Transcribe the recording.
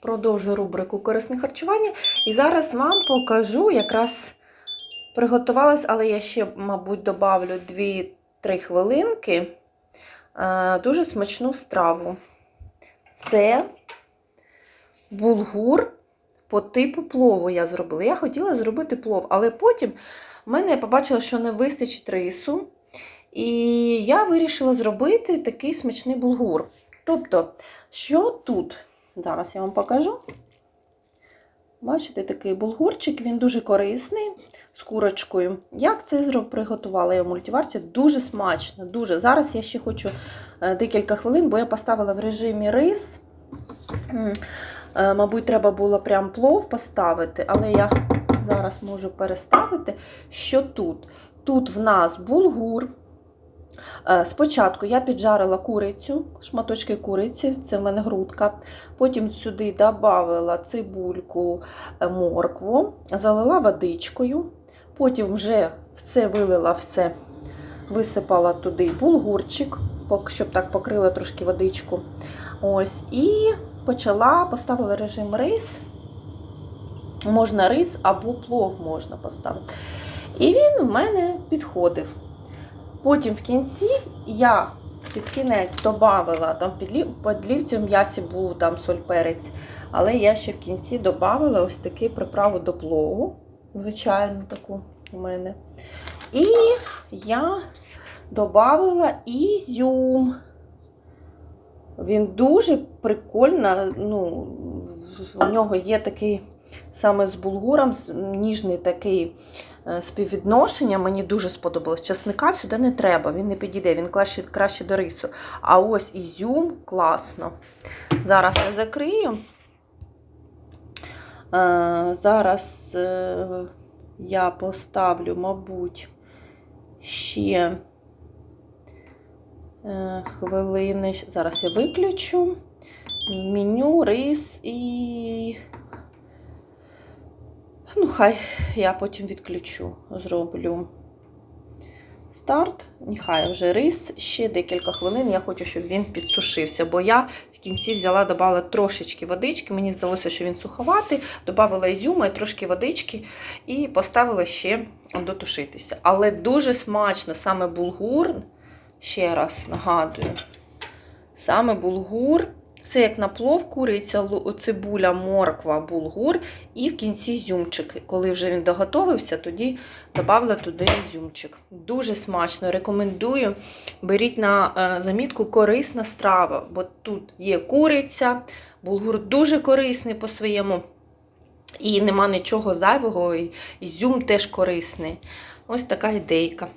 Продовжую рубрику корисне харчування. І зараз вам покажу, якраз приготувалась, але я ще, мабуть, добавлю 2-3 хвилинки. е, Дуже смачну страву. Це булгур по типу плову я зробила. Я хотіла зробити плов, але потім в мене я побачила, що не вистачить рису. І я вирішила зробити такий смачний булгур. Тобто, що тут? Зараз я вам покажу. Бачите, такий булгурчик, він дуже корисний з курочкою. Як це зроб приготувала я в мультиварці? Дуже смачно, дуже. Зараз я ще хочу е, декілька хвилин, бо я поставила в режимі рис. Е, Мабуть, треба було прям плов поставити, але я зараз можу переставити. Що тут? Тут в нас булгур. Е, Спочатку я піджарила курицю, шматочки куриці, це в мене грудка. Потім сюди додала цибульку, е, моркву, залила водичкою. Потім вже в це вилила все, висипала туди булгурчик, щоб так покрила трошки водичку. Ось, і почала, поставила режим рис. Можна рис або плов можна поставити. І він в мене підходив. Потім в кінці я під кінець додавала, там підлів, підлівці в м'ясі був там соль перець, але я ще в кінці додавала ось таку приправу до плову, звичайно, таку у мене. І я додавала ізюм. Він дуже прикольно, ну, у нього є такий саме з булгуром, ніжний такий е, співвідношення. Мені дуже сподобалось. Часника сюди не треба, він не підійде, він краще, краще до рису. А ось ізюм класно. Зараз я закрию. Е, Зараз е, я поставлю, мабуть, ще хвилини. Зараз я виключу. Меню, рис і. Ну, хай я потім відключу, зроблю старт. Нехай вже рис ще декілька хвилин. Я хочу, щоб він підсушився, бо я в кінці взяла, додала трошечки водички. Мені здалося, що він суховатий, додала ізюма і трошки водички і поставила ще дотушитися. Але дуже смачно, саме булгур, ще раз нагадую, саме булгур. Все як на плов, куриця, цибуля, морква, булгур і в кінці зюмчик. Коли вже він доготовився, тоді додала туди зюмчик. Дуже смачно. Рекомендую. Беріть на е, замітку корисна страва, бо тут є куриця, булгур дуже корисний по своєму. І нема нічого зайвого, і ізюм теж корисний. Ось така ідейка.